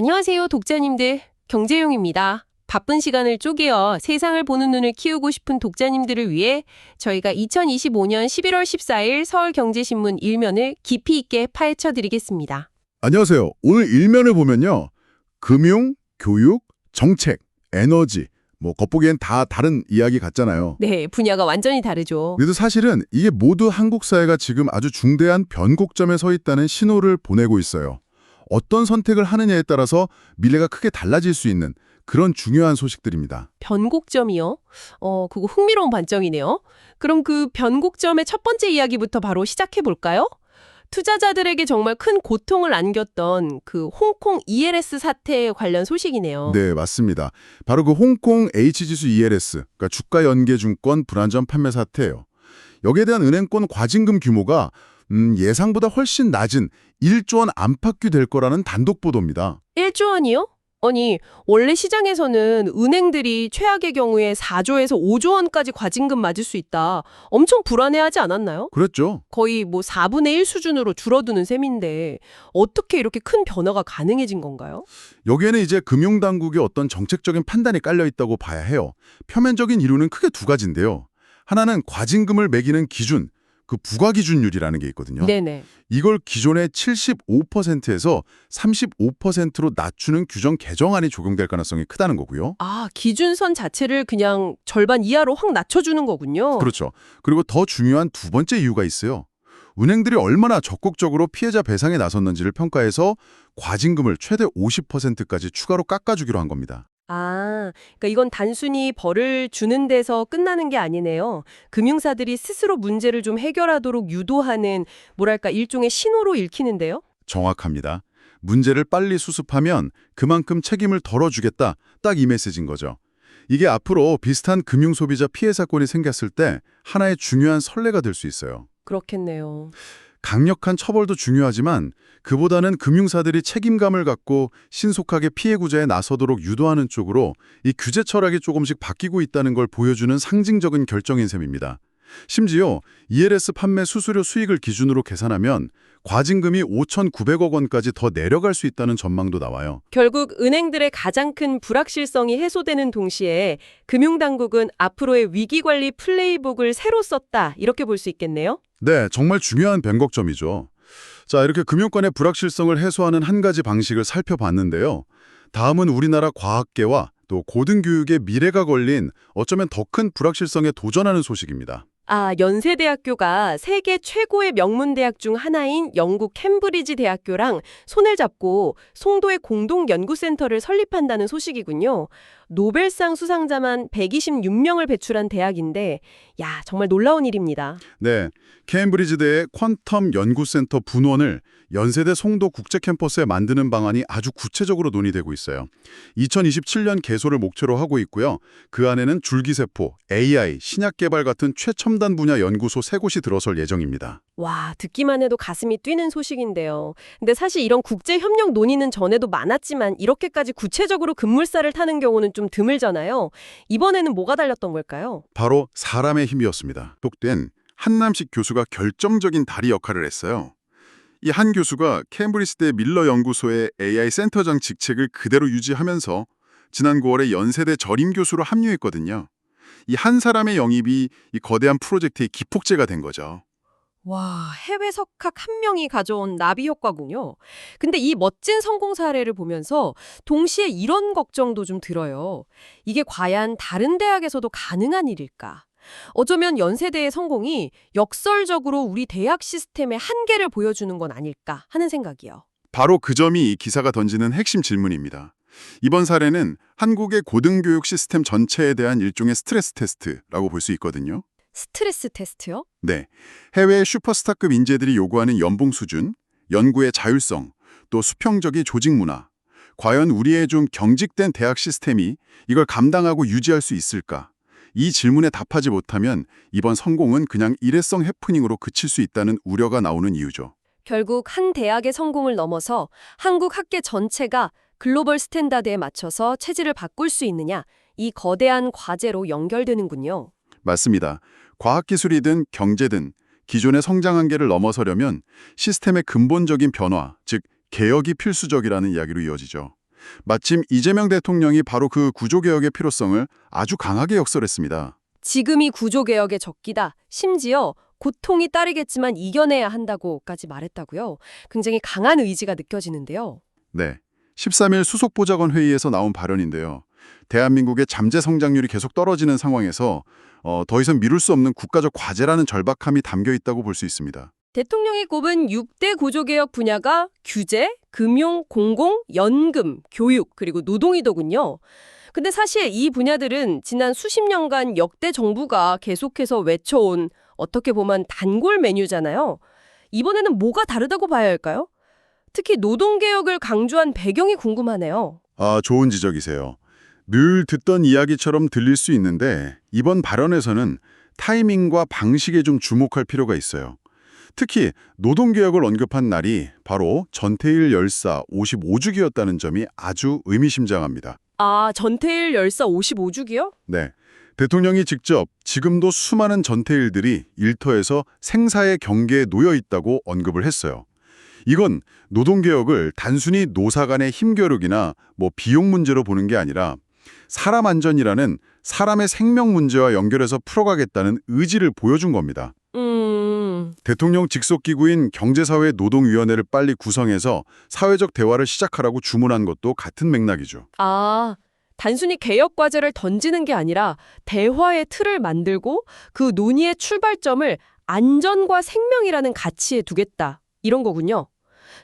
안녕하세요, 독자님들. 경제용입니다. 바쁜 시간을 쪼개어 세상을 보는 눈을 키우고 싶은 독자님들을 위해 저희가 2025년 11월 14일 서울경제신문 일면을 깊이 있게 파헤쳐 드리겠습니다. 안녕하세요. 오늘 일면을 보면요. 금융, 교육, 정책, 에너지, 뭐 겉보기엔 다 다른 이야기 같잖아요. 네, 분야가 완전히 다르죠. 그래도 사실은 이게 모두 한국 사회가 지금 아주 중대한 변곡점에 서 있다는 신호를 보내고 있어요. 어떤 선택을 하느냐에 따라서 미래가 크게 달라질 수 있는 그런 중요한 소식들입니다. 변곡점이요? 어, 그거 흥미로운 관점이네요. 그럼 그 변곡점의 첫 번째 이야기부터 바로 시작해 볼까요? 투자자들에게 정말 큰 고통을 안겼던 그 홍콩 ELS 사태 관련 소식이네요. 네, 맞습니다. 바로 그 홍콩 H지수 ELS, 그러니까 주가 연계 증권 불안전 판매 사태예요. 여기에 대한 은행권 과징금 규모가 음, 예상보다 훨씬 낮은 1조 원 안팎이 될 거라는 단독 보도입니다. 1조 원이요? 아니, 원래 시장에서는 은행들이 최악의 경우에 4조에서 5조 원까지 과징금 맞을 수 있다. 엄청 불안해하지 않았나요? 그렇죠. 거의 뭐 4분의 1 수준으로 줄어드는 셈인데 어떻게 이렇게 큰 변화가 가능해진 건가요? 여기에는 이제 금융당국의 어떤 정책적인 판단이 깔려 있다고 봐야 해요. 표면적인 이유는 크게 두 가지인데요. 하나는 과징금을 매기는 기준, 그 부과 기준율이라는 게 있거든요. 네네. 이걸 기존의 75%에서 35%로 낮추는 규정 개정안이 적용될 가능성이 크다는 거고요. 아, 기준선 자체를 그냥 절반 이하로 확 낮춰주는 거군요. 그렇죠. 그리고 더 중요한 두 번째 이유가 있어요. 은행들이 얼마나 적극적으로 피해자 배상에 나섰는지를 평가해서 과징금을 최대 50%까지 추가로 깎아주기로 한 겁니다. 아, 그러니까 이건 단순히 벌을 주는 데서 끝나는 게 아니네요. 금융사들이 스스로 문제를 좀 해결하도록 유도하는 뭐랄까 일종의 신호로 읽히는데요. 정확합니다. 문제를 빨리 수습하면 그만큼 책임을 덜어주겠다. 딱 이 메시지인 거죠. 이게 앞으로 비슷한 금융소비자 피해 사건이 생겼을 때 하나의 중요한 선례가 될 수 있어요. 그렇겠네요. 강력한 처벌도 중요하지만 그보다는 금융사들이 책임감을 갖고 신속하게 피해 구제에 나서도록 유도하는 쪽으로 이 규제 철학이 조금씩 바뀌고 있다는 걸 보여주는 상징적인 결정인 셈입니다. 심지어 ELS 판매 수수료 수익을 기준으로 계산하면 과징금이 5,900억 원까지 더 내려갈 수 있다는 전망도 나와요. 결국 은행들의 가장 큰 불확실성이 해소되는 동시에 금융당국은 앞으로의 위기관리 플레이북을 새로 썼다 이렇게 볼 수 있겠네요. 네, 정말 중요한 변곡점이죠. 자, 이렇게 금융권의 불확실성을 해소하는 한 가지 방식을 살펴봤는데요. 다음은 우리나라 과학계와 또 고등교육의 미래가 걸린 어쩌면 더 큰 불확실성에 도전하는 소식입니다. 아, 연세대학교가 세계 최고의 명문대학 중 하나인 영국 캠브리지 대학교랑 손을 잡고 송도의 공동연구센터를 설립한다는 소식이군요. 노벨상 수상자만 126명을 배출한 대학인데, 야, 정말 놀라운 일입니다. 네, 케임브리지대의 퀀텀 연구센터 분원을 연세대 송도 국제 캠퍼스에 만드는 방안이 아주 구체적으로 논의되고 있어요. 2027년 개소를 목표로 하고 있고요. 그 안에는 줄기세포, AI, 신약 개발 같은 최첨단 분야 연구소 세 곳이 들어설 예정입니다. 와, 듣기만 해도 가슴이 뛰는 소식인데요. 근데 사실 이런 국제 협력 논의는 전에도 많았지만 이렇게까지 구체적으로 급물살을 타는 경우는 좀 드물잖아요. 이번에는 뭐가 달렸던 걸까요? 바로 사람의 힘이었습니다. 독된 한남식 교수가 결정적인 다리 역할을 했어요. 이 한 교수가 캠브리지대 밀러 연구소의 AI 센터장 직책을 그대로 유지하면서 지난 9월에 연세대 전임 교수로 합류했거든요. 이 한 사람의 영입이 이 거대한 프로젝트의 기폭제가 된 거죠. 와, 해외 석학 한 명이 가져온 나비 효과군요. 근데 이 멋진 성공 사례를 보면서 동시에 이런 걱정도 좀 들어요. 이게 과연 다른 대학에서도 가능한 일일까? 어쩌면 연세대의 성공이 역설적으로 우리 대학 시스템의 한계를 보여주는 건 아닐까 하는 생각이요. 바로 그 점이 이 기사가 던지는 핵심 질문입니다. 이번 사례는 한국의 고등교육 시스템 전체에 대한 일종의 스트레스 테스트라고 볼 수 있거든요. 스트레스 테스트요? 네, 해외 슈퍼스타급 인재들이 요구하는 연봉 수준, 연구의 자율성, 또 수평적인 조직 문화. 과연 우리의 좀 경직된 대학 시스템이 이걸 감당하고 유지할 수 있을까? 이 질문에 답하지 못하면 이번 성공은 그냥 일회성 해프닝으로 그칠 수 있다는 우려가 나오는 이유죠. 결국 한 대학의 성공을 넘어서 한국 학계 전체가 글로벌 스탠다드에 맞춰서 체질을 바꿀 수 있느냐, 이 거대한 과제로 연결되는군요. 맞습니다. 과학기술이든 경제든 기존의 성장 한계를 넘어서려면 시스템의 근본적인 변화, 즉 개혁이 필수적이라는 이야기로 이어지죠. 마침 이재명 대통령이 바로 그 구조개혁의 필요성을 아주 강하게 역설했습니다. 지금이 구조개혁의 적기다. 심지어 고통이 따르겠지만 이겨내야 한다고까지 말했다고요. 굉장히 강한 의지가 느껴지는데요. 네. 13일 수석보좌관 회의에서 나온 발언인데요. 대한민국의 잠재 성장률이 계속 떨어지는 상황에서 어, 더 이상 미룰 수 없는 국가적 과제라는 절박함이 담겨 있다고 볼 수 있습니다. 대통령이 꼽은 6대 구조개혁 분야가 규제, 금융, 공공, 연금, 교육, 그리고 노동이더군요. 근데 사실 이 분야들은 지난 수십 년간 역대 정부가 계속해서 외쳐온 어떻게 보면 단골 메뉴잖아요. 이번에는 뭐가 다르다고 봐야 할까요? 특히 노동개혁을 강조한 배경이 궁금하네요. 아, 좋은 지적이세요. 늘 듣던 이야기처럼 들릴 수 있는데 이번 발언에서는 타이밍과 방식에 좀 주목할 필요가 있어요. 특히 노동개혁을 언급한 날이 바로 전태일 열사 55주기였다는 점이 아주 의미심장합니다. 아, 전태일 열사 55주기요? 네. 대통령이 직접 지금도 수많은 전태일들이 일터에서 생사의 경계에 놓여 있다고 언급을 했어요. 이건 노동개혁을 단순히 노사 간의 힘겨루기나 뭐 비용 문제로 보는 게 아니라 사람 안전이라는 사람의 생명 문제와 연결해서 풀어가겠다는 의지를 보여준 겁니다. 음, 대통령 직속기구인 경제사회노동위원회를 빨리 구성해서 사회적 대화를 시작하라고 주문한 것도 같은 맥락이죠. 아, 단순히 개혁 과제를 던지는 게 아니라 대화의 틀을 만들고 그 논의의 출발점을 안전과 생명이라는 가치에 두겠다. 이런 거군요.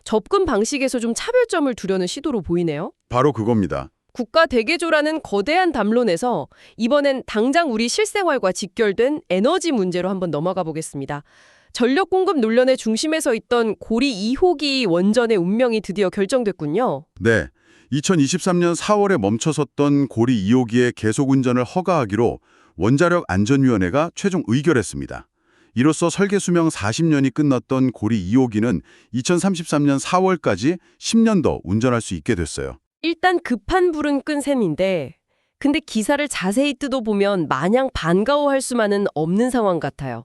접근 방식에서 좀 차별점을 두려는 시도로 보이네요. 바로 그겁니다. 국가 대개조라는 거대한 담론에서 이번엔 당장 우리 실생활과 직결된 에너지 문제로 한번 넘어가 보겠습니다. 전력 공급 논란의 중심에 서 있던 고리 2호기 원전의 운명이 드디어 결정됐군요. 네. 2023년 4월에 멈춰섰던 고리 2호기의 계속 운전을 허가하기로 원자력 안전위원회가 최종 의결했습니다. 이로써 설계 수명 40년이 끝났던 고리 2호기는 2033년 4월까지 10년 더 운전할 수 있게 됐어요. 일단 급한 불은 끈 셈인데 근데 기사를 자세히 뜯어보면 마냥 반가워할 수만은 없는 상황 같아요.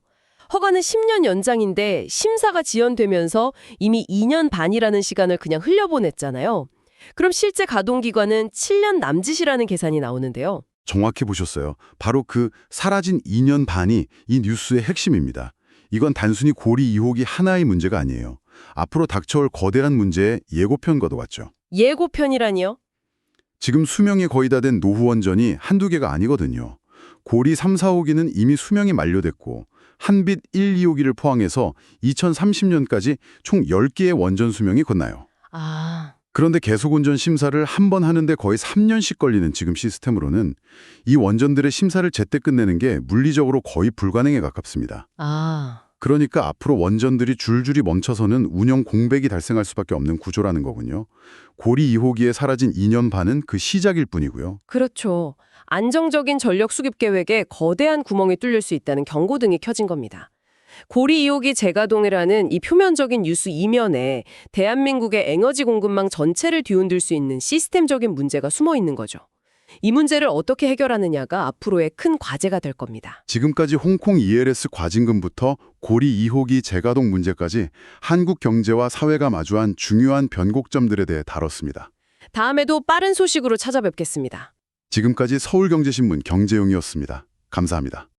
허가는 10년 연장인데 심사가 지연되면서 이미 2년 반이라는 시간을 그냥 흘려보냈잖아요. 그럼 실제 가동 기간은 7년 남짓이라는 계산이 나오는데요. 정확히 보셨어요. 바로 그 사라진 2년 반이 이 뉴스의 핵심입니다. 이건 단순히 고리 2호기 하나의 문제가 아니에요. 앞으로 닥쳐올 거대한 문제의 예고편과도 같죠. 예고편이라니요? 지금 수명이 거의 다 된 노후원전이 한두 개가 아니거든요. 고리 3, 4호기는 이미 수명이 만료됐고 한빛 1, 2호기를 포함해서 2030년까지 총 10개의 원전 수명이 건나요. 아, 그런데 계속 운전 심사를 한 번 하는데 거의 3년씩 걸리는 지금 시스템으로는 이 원전들의 심사를 제때 끝내는 게 물리적으로 거의 불가능에 가깝습니다. 아. 그러니까 앞으로 원전들이 줄줄이 멈춰서는 운영 공백이 발생할 수밖에 없는 구조라는 거군요. 고리 2호기에 사라진 2년 반은 그 시작일 뿐이고요. 그렇죠. 안정적인 전력 수급 계획에 거대한 구멍이 뚫릴 수 있다는 경고등이 켜진 겁니다. 고리 2호기 재가동이라는 이 표면적인 뉴스 이면에 대한민국의 에너지 공급망 전체를 뒤흔들 수 있는 시스템적인 문제가 숨어 있는 거죠. 이 문제를 어떻게 해결하느냐가 앞으로의 큰 과제가 될 겁니다. 지금까지 홍콩 ELS 과징금부터 고리 2호기 재가동 문제까지 한국 경제와 사회가 마주한 중요한 변곡점들에 대해 다뤘습니다. 다음에도 빠른 소식으로 찾아뵙겠습니다. 지금까지 서울경제신문 경제용이었습니다. 감사합니다.